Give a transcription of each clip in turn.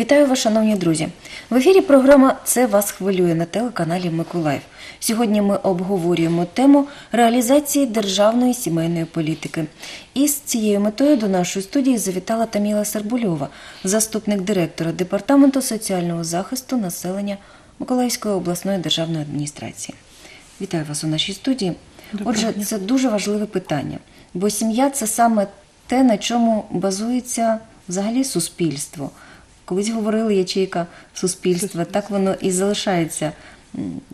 Вітаю вас, шановні друзі. В ефірі програма Це вас хвилює на телеканалі Миколаїв. Сьогодні ми обговорюємо тему реалізації державної сімейної політики. І з цією метою до нашої студії завітала Таміла Сербульова, заступник директора департаменту соціального захисту населення Миколаївської обласної державної адміністрації. Вітаю вас у нашій студії. Отже, це дуже важливе питання, бо сім'я це саме те, на чому базується взагалі суспільство. Колись говорили ячейка суспільства, так воно і залишається.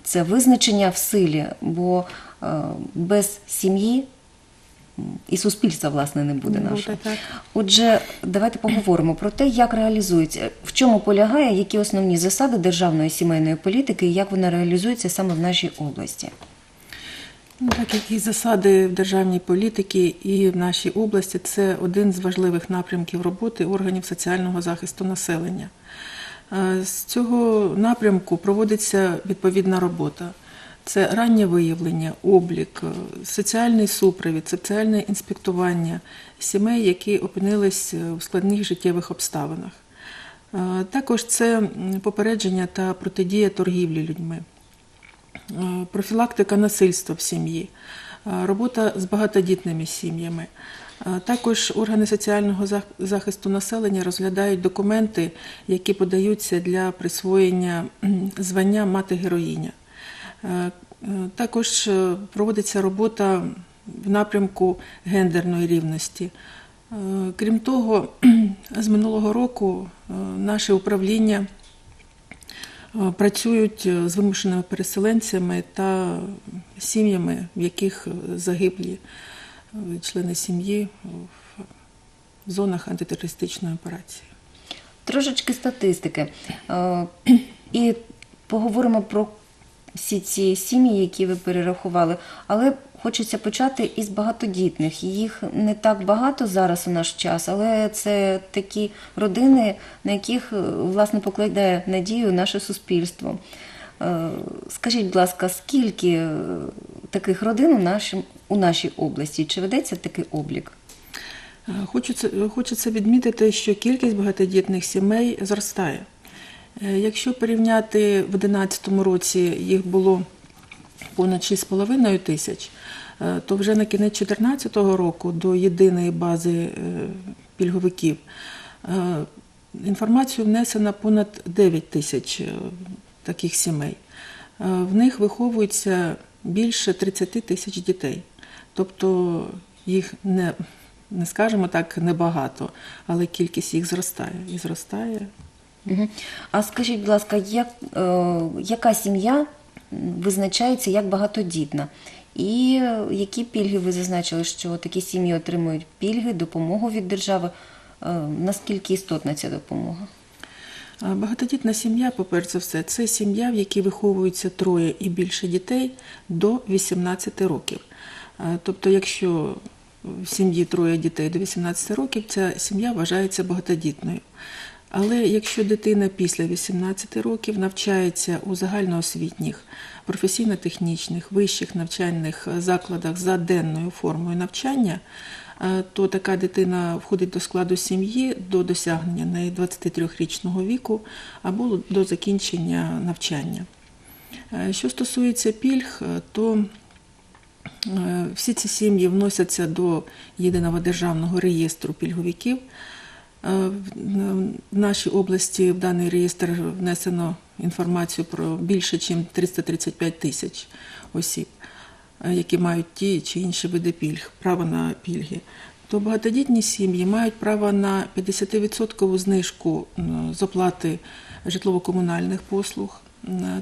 Це визначення в силі, бо е, без сім'ї і суспільства, власне, не буде нашого. Отже, давайте поговоримо про те, як реалізується, в чому полягає, які основні засади державної сімейної політики і як вона реалізується саме в нашій області. Ну, Так як і засади в державній політики і в нашій області це один з важливих напрямків роботи органів соціального захисту населення. Е, З цього напрямку проводиться відповідна робота. Це раннє виявлення, облік, е, соціальний супровід, соціальне інспектування сімей, які опинились е, в складних життєвих обставинах. Е, Також це попередження та протидія торгівлі людьми. Е, профілактика насильства в сім'ї, е, робота з багатодітними сім'ями. Е, Також органи соціального захисту населення розглядають документи, які подаються для присвоєння звання мати героїня. Також проводиться робота в напрямку гендерної рівності. Крім того, з минулого року наше управління працюють е, з вимушеними переселенцями та сім'ями, в яких е, загиблі е, члени сім'ї в зонах антитерористичної операції. Трошечки статистики. І поговоримо про всі ці сім'ї, які ви перерахували. Але хочеться почати із багатодітних. Їх не так багато зараз у наш час, але це такі родини, на яких е, власне покладає надію наше суспільство. Е, Скажіть, будь ласка, скільки е, таких родин у, нашій області? Чи ведеться такий облік? Хочеться, хочеться відмітити, що кількість багатодітних сімей зростає. Якщо порівняти в 2011 році їх було понад 6,5 тисяч, то вже на кінець 2014 року до єдиної бази е, пільговиків е, інформацію внесено понад 9 тисяч е, таких сімей. Е, В них виховується більше 30 тисяч дітей. Тобто їх не, не скажемо так, небагато, але кількість їх зростає і зростає. А скажіть, будь ласка, як, е, яка сім'я визначається як багатодітна? І е, які пільги ви зазначили, що такі сім'ї отримують пільги, допомогу від держави? Е, наскільки істотна ця допомога? Багатодітна сім'я, по-перше все, це сім'я, в якій виховується троє і більше дітей до 18 років. Тобто, якщо в сім'ї троє дітей до 18 років, ця сім'я вважається багатодітною. Але якщо дитина після 18 років навчається у загальноосвітніх, професійно-технічних, вищих навчальних закладах за денною формою навчання, е, то така дитина входить до складу сім'ї до досягнення неї 23-річного віку або до закінчення навчання. Е, Що стосується пільг, е, то е, всі ці сім'ї вносяться до єдиного державного реєстру пільговиків. Е, в- В нашій області в даний реєстр внесено інформацію про більше, ніж 335 тисяч осіб, е, які мають ті чи інші види пільг, право на пільги. То багатодітні сім'ї мають право на 50% знижку з оплати житлово-комунальних послуг.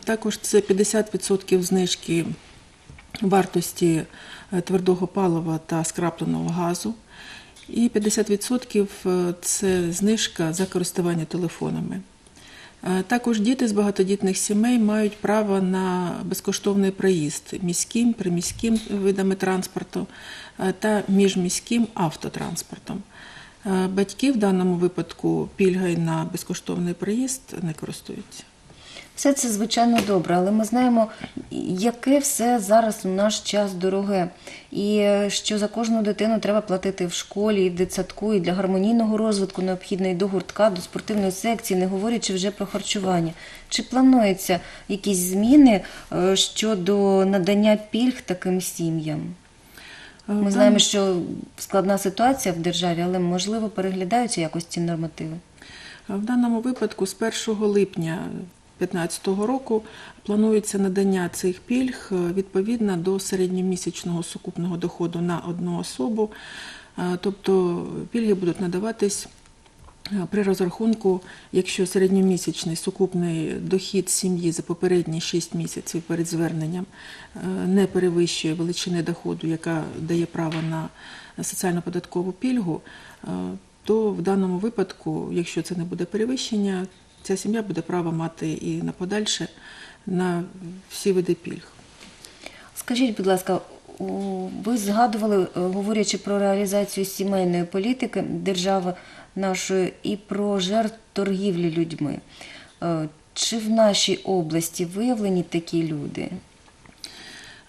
Також це 50% знижки вартості е, твердого палива та скрапленого газу. І 50% це знижка за користування телефонами. Е, Також діти з багатодітних сімей мають право на безкоштовний проїзд міським, приміським видами транспорту е, та міжміським автотранспортом. Е, Батьки в даному випадку пільгою на безкоштовний проїзд не користуються. Все це звичайно добре, але ми знаємо, яке все зараз у наш час дороге, і е, що за кожну дитину треба платити в школі, і в дитсадку, і для гармонійного розвитку необхідно і до гуртка, до спортивної секції, не говорячи вже про харчування. Чи плануються якісь зміни е, щодо надання пільг таким сім'ям? Е, Ми знаємо, що складна ситуація в державі, але можливо переглядаються якось ці нормативи. В даному випадку з 1 липня 2015 року планується надання цих пільг е, відповідно до середньомісячного сукупного доходу на одну особу. Е, Тобто пільги будуть надаватись е, при розрахунку, якщо середньомісячний сукупний дохід сім'ї за попередні 6 місяців перед зверненням не перевищує величини доходу, яка дає право на соціально-податкову пільгу, то в даному випадку, якщо це не буде перевищення, ця сім'я буде право мати і на подальше на всі види пільг. Скажіть, будь ласка, ви згадували, е, говорячи про реалізацію сімейної політики держави нашої і про жертв торгівлі людьми. Е, Чи в нашій області виявлені такі люди?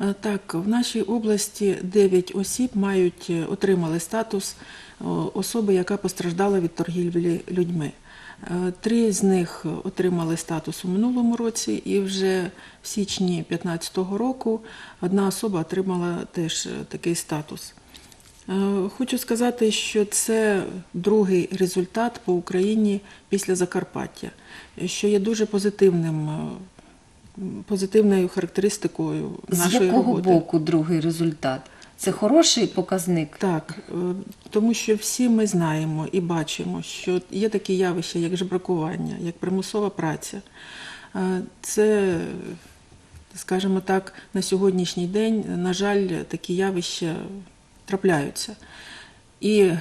Е, Так, в нашій області 9 осіб мають отримали статус особи, яка постраждала від торгівлі людьми. Три з них отримали статус у минулому році, і вже в січні 2015 року одна особа отримала теж е, такий статус. Е, Хочу сказати, що це другий результат по Україні після Закарпаття, що є дуже позитивним, е, позитивною характеристикою З нашої якого роботи. боку другий результат? Це хороший показник? Так, е, тому що всі ми знаємо і бачимо, що є такі явища, як жебракування, як примусова праця. Е, Це, скажімо так, на сьогоднішній день, на жаль, такі явища трапляються. І е,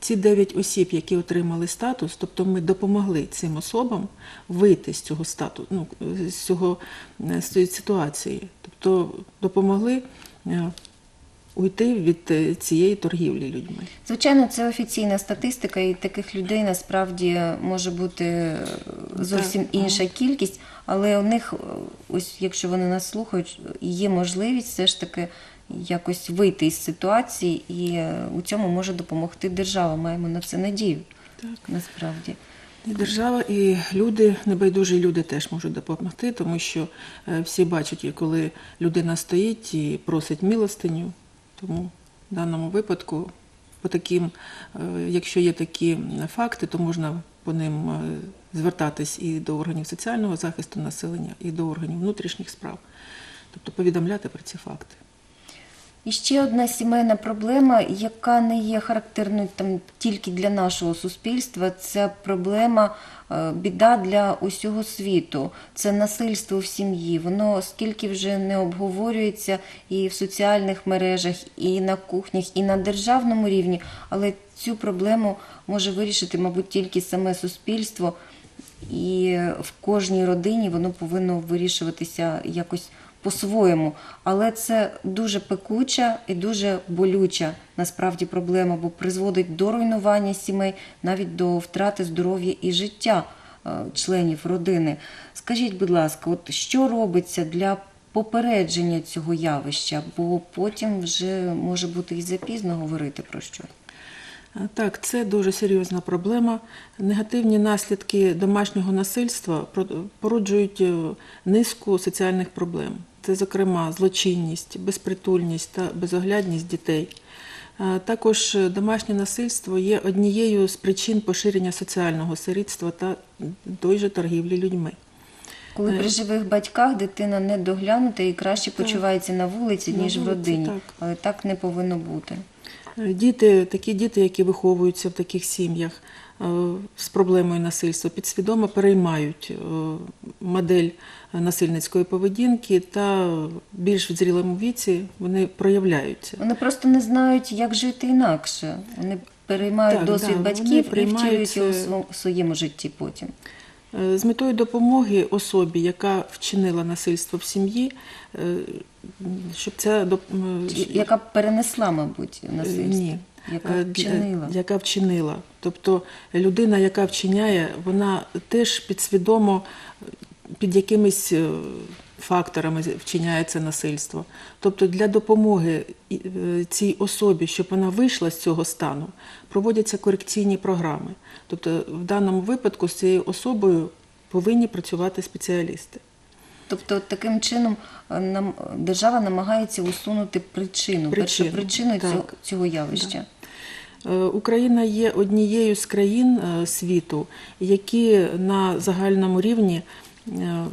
ці дев'ять осіб, які отримали статус, тобто ми допомогли цим особам вийти з цього статусу, ну, з цього з цієї ситуації, тобто допомогли уйти від е, цієї торгівлі людьми. Звичайно, це офіційна статистика, і таких людей насправді може бути е, зовсім Так, інша кількість, але у них, е, ось якщо вони нас слухають, є можливість все ж таки якось вийти із ситуації, і у цьому може допомогти держава. Маємо на це надію. Так. Насправді. І держава, і люди, небайдужі люди теж можуть допомогти, тому що всі бачать, коли людина стоїть і просить милостиню. Тому в даному випадку, по таким, е, якщо є такі факти, то можна по ним е, звертатись і до органів соціального захисту населення, і до органів внутрішніх справ, тобто повідомляти про ці факти. І ще одна сімейна проблема, яка не є характерною там тільки для нашого суспільства, це проблема е, біда для усього світу. Це насильство в сім'ї. Воно скільки вже не обговорюється і в соціальних мережах, і на кухнях, і на державному рівні, але цю проблему може вирішити, мабуть, тільки саме суспільство. І в кожній родині воно повинно вирішуватися якось по-своєму. Але це дуже пекуча і дуже болюча насправді проблема, бо призводить до руйнування сімей, навіть до втрати здоров'я і життя е, членів родини. Скажіть, будь ласка, от що робиться для попередження цього явища? Бо потім вже може бути і запізно говорити про що. Так, це дуже серйозна проблема. Негативні наслідки домашнього насильства породжують е, низку соціальних проблем. Це, зокрема, злочинність, безпритульність та безоглядність дітей. Е, Також е, домашнє насильство є однією з причин поширення соціального сирітства та той же торгівлі людьми. Коли при живих батьках дитина не доглянута і краще почувається на вулиці, На ніж в родині. так. Але так не повинно бути. Е, Діти, такі діти, які виховуються в таких сім'ях е, з проблемою насильства, підсвідомо переймають е, модель насильницької поведінки та більш в зрілому віці вони проявляються. Вони просто не знають, як жити інакше. Вони переймають Так, досвід да, вони батьків і втілюють його в своєму житті потім. Е, З метою допомоги особі, яка вчинила насильство в сім'ї, е, щоб ця доп- е, Яка перенесла, мабуть, насильство. Ні. Яка Е, вчинила. Яка вчинила. Тобто людина, яка вчиняє, вона теж підсвідомо під якимись е, факторами вчиняється насильство. Тобто для допомоги е, цій особі, щоб вона вийшла з цього стану, проводяться корекційні програми. Тобто в даному випадку з цією особою повинні працювати спеціалісти. Тобто таким чином е, нам держава намагається усунути причину, Причину, першопричину так. цього, цього явища. Е, Україна є однією з країн е, світу, які на загальному рівні е,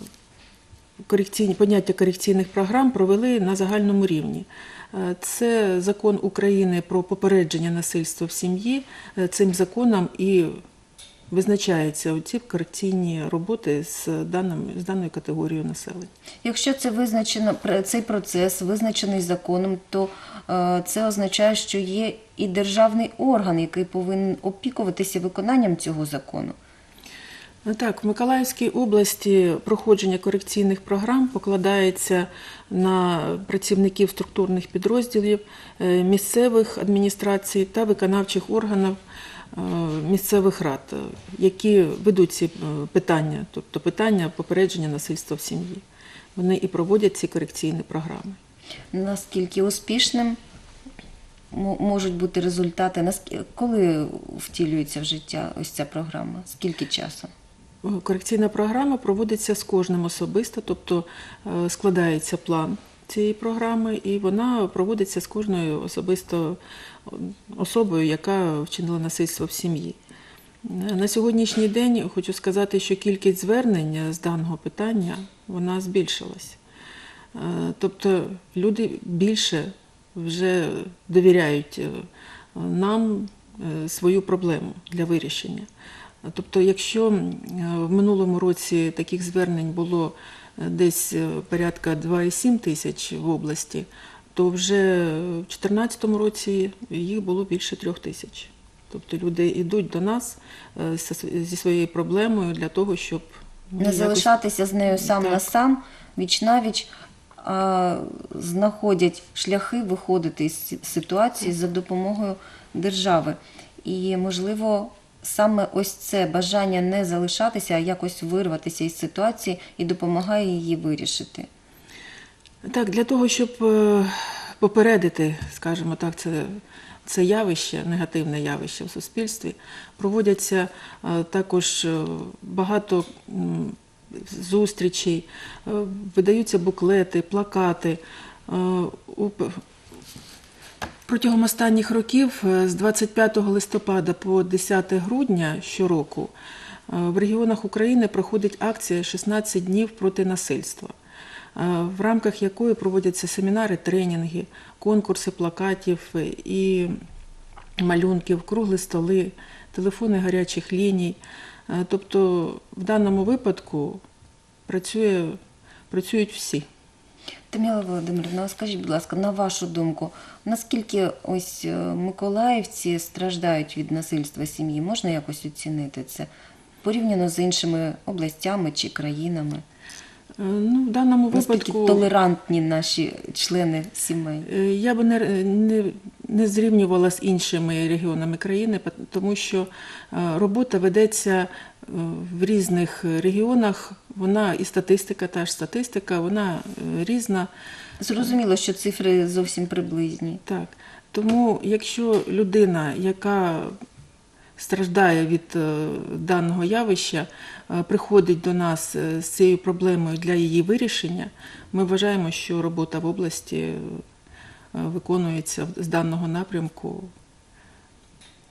корекційні, поняття корекційних програм провели на загальному рівні. Е, Це закон України про попередження насильства в сім'ї. Е, Цим законом і визначаються ці корекційні роботи з, даним, з даною категорією населення. Якщо це визначено цей процес визначений законом, то е, це означає, що є і державний орган, який повинен опікуватися виконанням цього закону. Ну Так, в Миколаївській області проходження корекційних програм покладається на працівників структурних підрозділів, е, місцевих адміністрацій та виконавчих органів місцевих рад, е, які ведуть ці е, питання, тобто питання попередження насильства в сім'ї. Вони і проводять ці корекційні програми. Наскільки успішним можуть бути результати? Коли втілюється в життя ось ця програма? Скільки часу? Корекційна програма проводиться з кожним особисто, тобто е, складається план цієї програми, і вона проводиться з кожною особисто особою, яка вчинила насильство в сім'ї. На сьогоднішній день хочу сказати, що кількість звернень з даного питання вона збільшилась. Е, Тобто люди більше вже довіряють е, нам е, свою проблему для вирішення. Тобто, якщо е, в минулому році таких звернень було е, десь е, порядка 2,7 тисяч в області, то вже в 2014 році їх було більше трьох тисяч. Тобто люди йдуть до нас зі- своєю проблемою для того, щоб ну, Не якось- залишатися з нею сам Так. на сам, віч навіч, а знаходять шляхи виходити з ці- ситуації за допомогою держави. І, можливо, саме ось це бажання не залишатися, а якось вирватися із ситуації і допомагає її вирішити. Так, для того, щоб е, попередити, скажімо так, це, це явище, негативне явище в суспільстві, проводяться е, також е, багато зустрічей, видаються буклети, плакати. Протягом останніх років, е, з 25 листопада по 10 грудня щороку, е, в регіонах України проходить акція «16 днів проти насильства, е, в рамках якої проводяться семінари, тренінги, конкурси плакатів і малюнків, круглі столи, телефони гарячих ліній. Тобто в даному випадку працює, працюють всі. Таміла Володимирівна, скажіть, будь ласка, на вашу думку, наскільки ось е, миколаївці страждають від насильства сім'ї? Можна якось оцінити це порівняно з іншими областями чи країнами? Е, Ну, в даному Наскільки випадку толерантні наші члени сімей? Е, Я би не, не, не зрівнювала з іншими регіонами країни, тому що робота ведеться в різних регіонах. Вона і статистика, та ж статистика, вона е, різна. Зрозуміло, що цифри зовсім приблизні. Так. Тому, якщо людина, яка страждає від е, даного явища, е, приходить до нас з цією проблемою для її вирішення, ми вважаємо, що робота в області виконується з даного напрямку.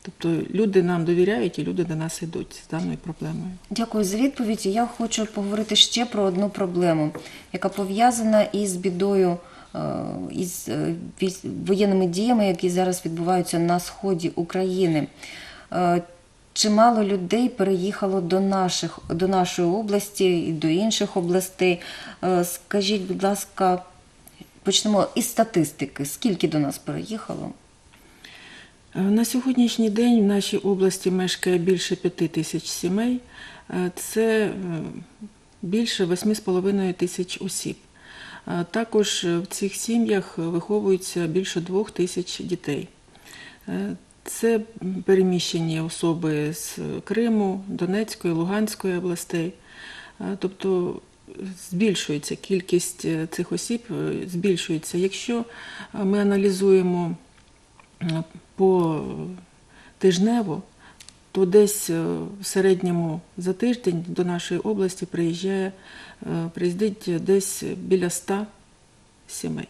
Тобто люди нам довіряють і люди до нас йдуть з даною проблемою. Дякую за відповідь. Я хочу поговорити ще про одну проблему, яка пов'язана із бідою, е, із е, воєнними діями, які зараз відбуваються на сході України. Е, Чимало людей переїхало до, наших, до нашої області і до інших областей. Скажіть, будь ласка, почнемо із статистики. Скільки до нас переїхало? Е, На сьогоднішній день в нашій області мешкає більше п'яти тисяч сімей. Е, Це е, більше 8,5 тисяч осіб. Також в цих сім'ях виховується більше двох тисяч дітей. Це переміщені особи з Криму, Донецької, Луганської областей. Тобто збільшується кількість цих осіб, збільшується. Якщо ми аналізуємо по тижнево, то десь е, в середньому за тиждень до нашої області приїжджає, е, приїздить десь біля 100 сімей.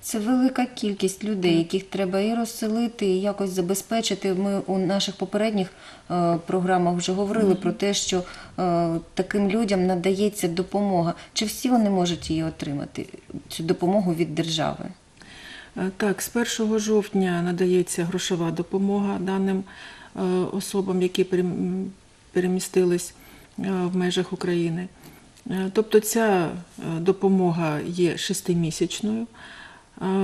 Це велика кількість людей, яких треба і розселити, і якось забезпечити. Ми у наших попередніх е, програмах вже говорили про те, що е, таким людям надається допомога. Чи всі вони можуть її отримати, цю допомогу від держави? Е, Так, з 1 жовтня надається грошова допомога даним е, особам, які перемістились е, в межах України. Тобто ця допомога є шестимісячною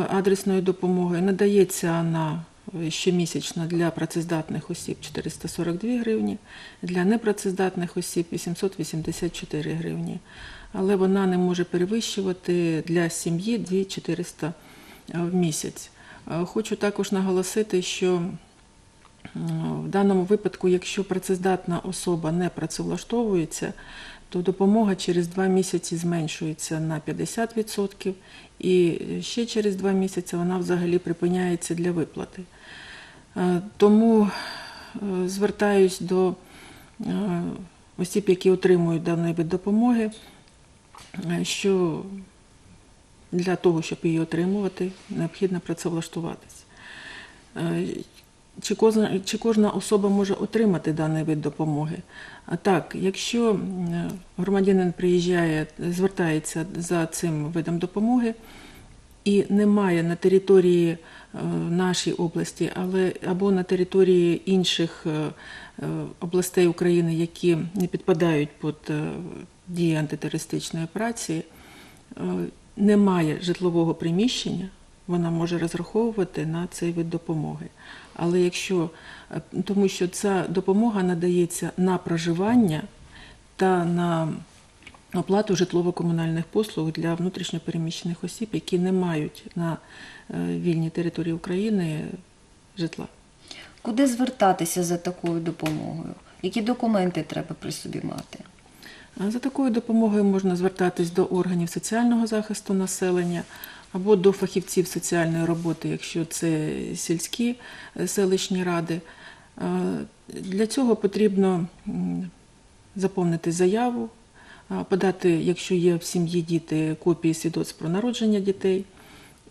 адресною допомогою. Надається вона щомісячно для працездатних осіб 442 гривні, для непрацездатних осіб 884 гривні. Але вона не може перевищувати для сім'ї 2400 е, в місяць. Е, Хочу також наголосити, що в даному випадку, якщо працездатна особа не працевлаштовується, то допомога через два місяці зменшується на 50%, і ще через два місяці вона взагалі припиняється для виплати. Е, Тому е, звертаюсь до е, осіб, які отримують даний вид допомоги, е, що для того, щоб її отримувати, необхідно працевлаштуватись. Е, Чи кожна, чи кожна особа може отримати даний вид допомоги? А Так, якщо громадянин приїжджає, звертається за цим видом допомоги і немає на території е, нашої області, але або на території інших е, областей України, які не підпадають під дії антитерористичної операції, немає житлового приміщення, вона може розраховувати на цей вид допомоги. Але якщо е, тому, що ця допомога надається на проживання та на оплату житлово-комунальних послуг для внутрішньопереміщених осіб, які не мають на е, вільній території України житла. Куди звертатися за такою допомогою? Які документи треба при собі мати? За такою допомогою можна звертатись до органів соціального захисту населення або до фахівців соціальної роботи, якщо це сільські е, селищні ради. Для цього потрібно заповнити заяву, подати, якщо є в сім'ї діти, копії свідоцтв про народження дітей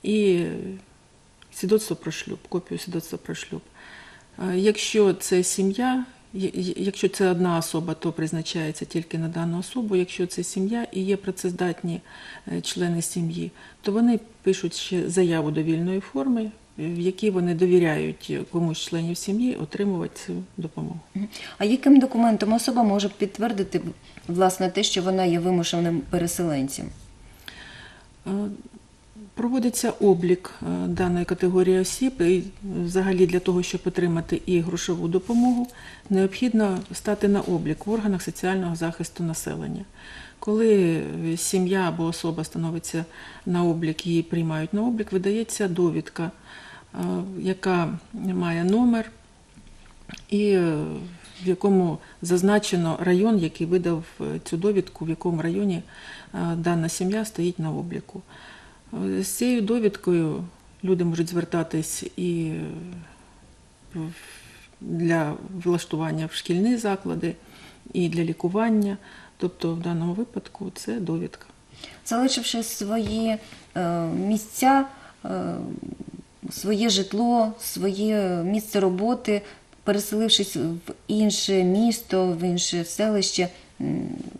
і свідоцтво про шлюб, копію свідоцтва про шлюб. Якщо це сім'я, якщо це одна особа, то призначається тільки на дану особу. Якщо це сім'я і є працездатні е, члени сім'ї, то вони пишуть ще заяву довільної форми, е, в якій вони довіряють комусь з членів сім'ї отримувати цю допомогу. А яким документом особа може підтвердити власне те, що вона є вимушеним переселенцем? Проводиться облік е, даної категорії осіб, і взагалі для того, щоб отримати і грошову допомогу, необхідно стати на облік в органах соціального захисту населення. Коли е, сім'я або особа становиться на облік, її приймають на облік, видається довідка, е, яка має номер і в якому зазначено район, який видав цю довідку, в якому районі дана сім'я стоїть на обліку. З цією довідкою люди можуть звертатись і для влаштування в шкільні заклади, і для лікування. Тобто в даному випадку це довідка. Залишивши свої е, місця, е, своє житло, своє місце роботи, переселившись в інше місто, в інше селище,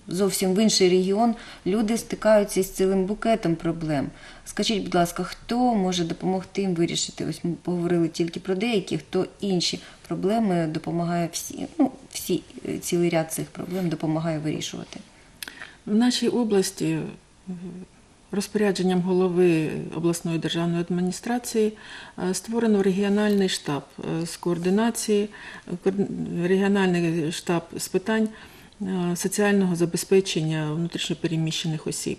зовсім в інший регіон, люди стикаються з цілим букетом проблем. Скажіть, будь ласка, хто може допомогти їм вирішити? Ось ми поговорили тільки про деякі, хто інші проблеми допомагає всі, ну, всі е, цілий ряд цих проблем допомагає вирішувати. В нашій області е, розпорядженням голови обласної державної адміністрації е, створено регіональний штаб з координації, регіональний штаб з питань соціального забезпечення внутрішньопереміщених осіб.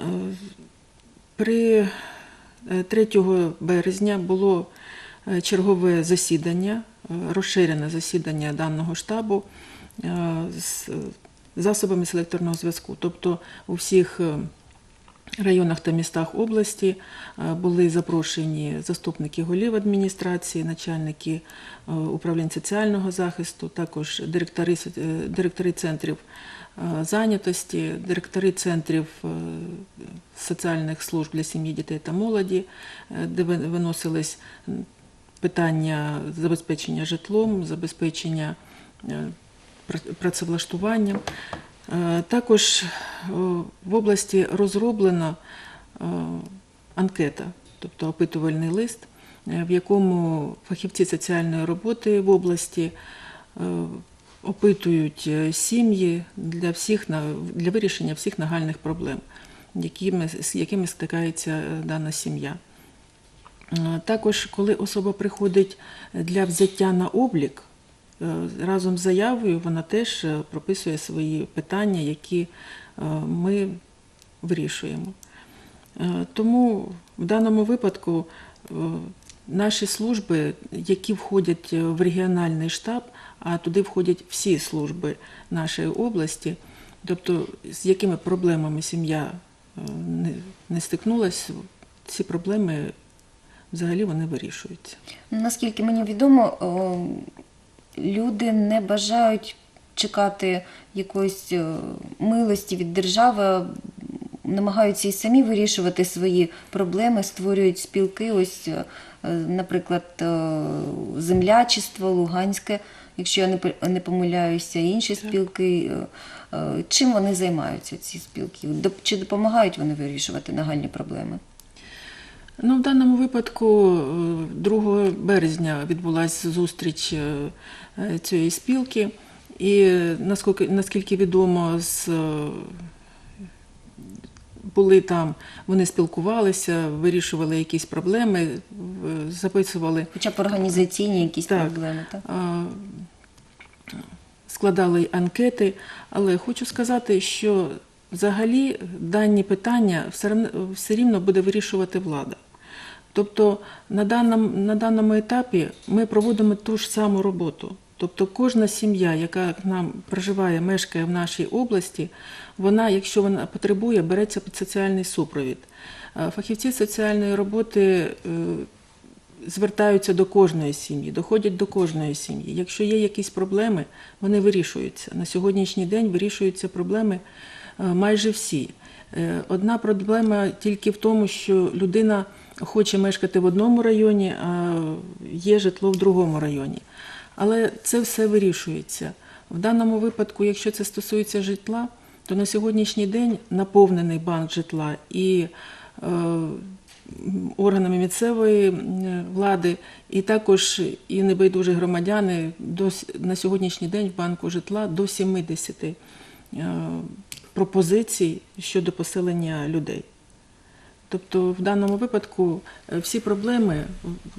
Е, При е, 3 березня було е, чергове засідання, е, розширене засідання даного штабу е, з засобами селекторного зв'язку. Тобто у всіх е, районах та містах області е, були запрошені заступники голів адміністрації, начальники е, управлінь соціального захисту, також директори, е, директори центрів зайнятості, директори центрів соціальних служб для сім'ї, дітей та молоді, де виносились питання забезпечення житлом, забезпечення працевлаштуванням. Е, Також е, в області розроблена е, анкета, тобто опитувальний лист, в якому фахівці соціальної роботи в області опитують сім'ї для, всіх, для вирішення всіх нагальних проблем, якими, з якими стикається дана сім'я. Також, коли особа приходить для взяття на облік, разом з заявою вона теж е, прописує свої питання, які е, ми вирішуємо. Е, Тому в даному випадку е, наші служби, які входять е, в регіональний штаб, а туди входять всі служби нашої області, тобто з якими проблемами сім'я е, не, стикнулася, ці проблеми взагалі вони вирішуються. Наскільки мені відомо, люди не бажають чекати якоїсь е, милості від держави, намагаються і самі вирішувати свої проблеми, створюють спілки. Ось, е, наприклад, е, землячество, Луганське, якщо я не помиляюся, інші спілки. Чим вони займаються, ці спілки? Чи допомагають вони вирішувати нагальні проблеми? Ну, в даному випадку е, 2 березня відбулася зустріч е, е, цієї спілки, і е, наскільки, наскільки відомо, з, е, були там, вони спілкувалися, вирішували якісь проблеми, записували Хоча б організаційні якісь Так. проблеми, так? складали анкети, але хочу сказати, що взагалі дані питання все рівно буде вирішувати влада. Тобто на даному, на даному етапі ми проводимо ту ж саму роботу. Тобто кожна сім'я, яка нам проживає, мешкає в нашій області, вона, якщо вона потребує, береться під соціальний супровід. Е, Фахівці соціальної роботи е, звертаються до кожної сім'ї, доходять до кожної сім'ї. Якщо є якісь проблеми, вони вирішуються. На сьогоднішній день вирішуються проблеми е, майже всі. Одна проблема тільки в тому, що людина хоче мешкати в одному районі, а є житло в другому районі. Але це все вирішується. В даному випадку, якщо це стосується житла, то на сьогоднішній день наповнений банк житла і е, органами місцевої влади, і також і небайдужі громадяни до, на сьогоднішній день в банку житла до 70 е, пропозицій щодо поселення людей. Тобто в даному випадку е, всі проблеми,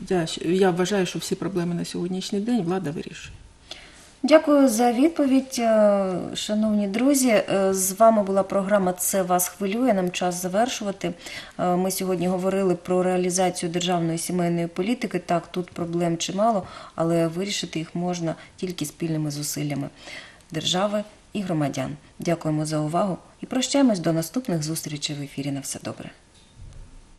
я, я вважаю, що всі проблеми на сьогоднішній день влада вирішує. Дякую за відповідь, е, шановні друзі. Е, З вами була програма Це вас хвилює. Нам час завершувати. Ми сьогодні говорили про реалізацію державної сімейної політики. Так, тут проблем чимало, але вирішити їх можна тільки спільними зусиллями держави і громадян. Дякуємо за увагу і прощаємось до наступних зустрічей в ефірі. На все добре.